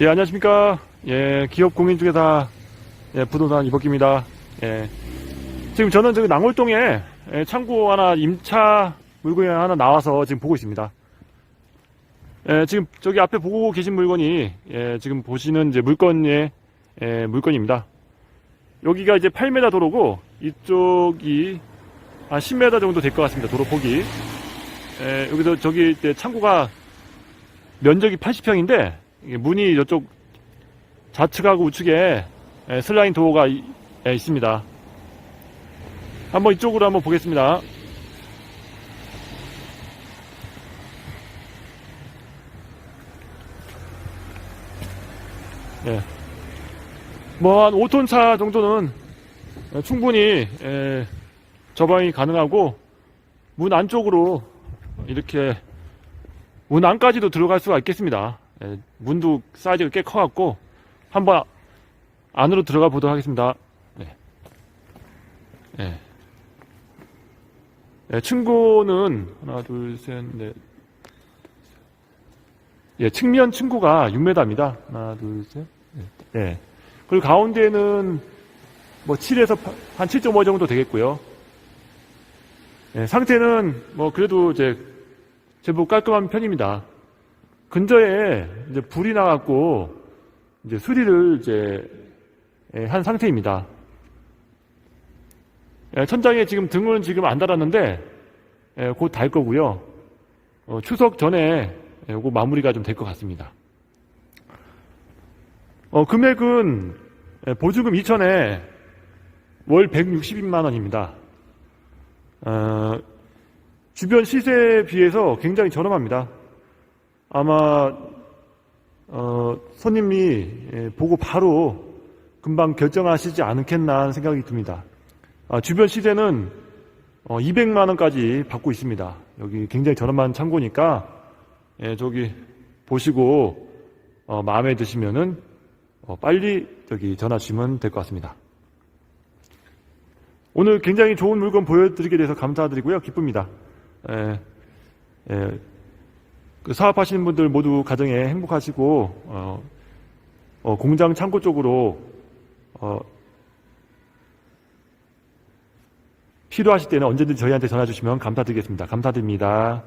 예, 안녕하십니까. 예, 기업 공인중개사, 예, 부동산 이복기입니다. 예. 지금 저는 저기 낭월동에 예, 창고 하나 임차 물건이 하나 나와서 지금 보고 있습니다. 예, 지금 저기 앞에 보고 계신 물건이, 예, 지금 보시는 이제 물건의, 예, 물건입니다. 여기가 이제 8m 도로고, 이쪽이 한 10m 정도 될 것 같습니다. 도로 폭이. 예, 여기서 저기 이제 창고가 면적이 80평인데, 이게 문이 이쪽 좌측하고 우측에 예, 슬라인 도어가 이- 예, 있습니다. 한번 이쪽으로 한번 보겠습니다. 예. 뭐, 한 5톤 차 정도는 예, 충분히, 예, 저방이 가능하고, 문 안쪽으로 이렇게, 문 안까지도 들어갈 수가 있겠습니다. 예, 문도 사이즈가 꽤 커갖고, 한번 안으로 들어가 보도록 하겠습니다. 네. 예. 예, 층고는 하나, 둘, 셋, 넷. 예, 측면 층고가 6m입니다. 하나, 둘, 셋. 넷. 예. 그리고 가운데는 뭐 7에서 한 7.5 정도 되겠고요. 예, 상태는 뭐 그래도 이제 제법 깔끔한 편입니다. 근저에 이제 불이 나갖고 이제 수리를 이제 예, 한 상태입니다. 예, 천장에 지금 등은 지금 안 달았는데 예, 곧달 거고요. 어, 추석 전에 예, 요거 마무리가 좀 될 것 같습니다. 어, 금액은 예, 보증금 2천에 월 162만 원입니다. 어, 주변 시세에 비해서 굉장히 저렴합니다. 아마 어, 손님이 예, 보고 바로 금방 결정하시지 않겠나 하는 생각이 듭니다. 아, 주변 시세는 어, 200만 원까지 받고 있습니다. 여기 굉장히 저렴한 창고니까 예, 저기 보시고 어, 마음에 드시면은 어, 빨리 저기 전화 주시면 될 것 같습니다. 오늘 굉장히 좋은 물건 보여드리게 돼서 감사드리고요. 기쁩니다. 예, 예, 그 사업하시는 분들 모두 가정에 행복하시고 어, 어, 공장 창고 쪽으로 어, 필요하실 때는 언제든지 저희한테 전화 주시면 감사드리겠습니다. 감사드립니다.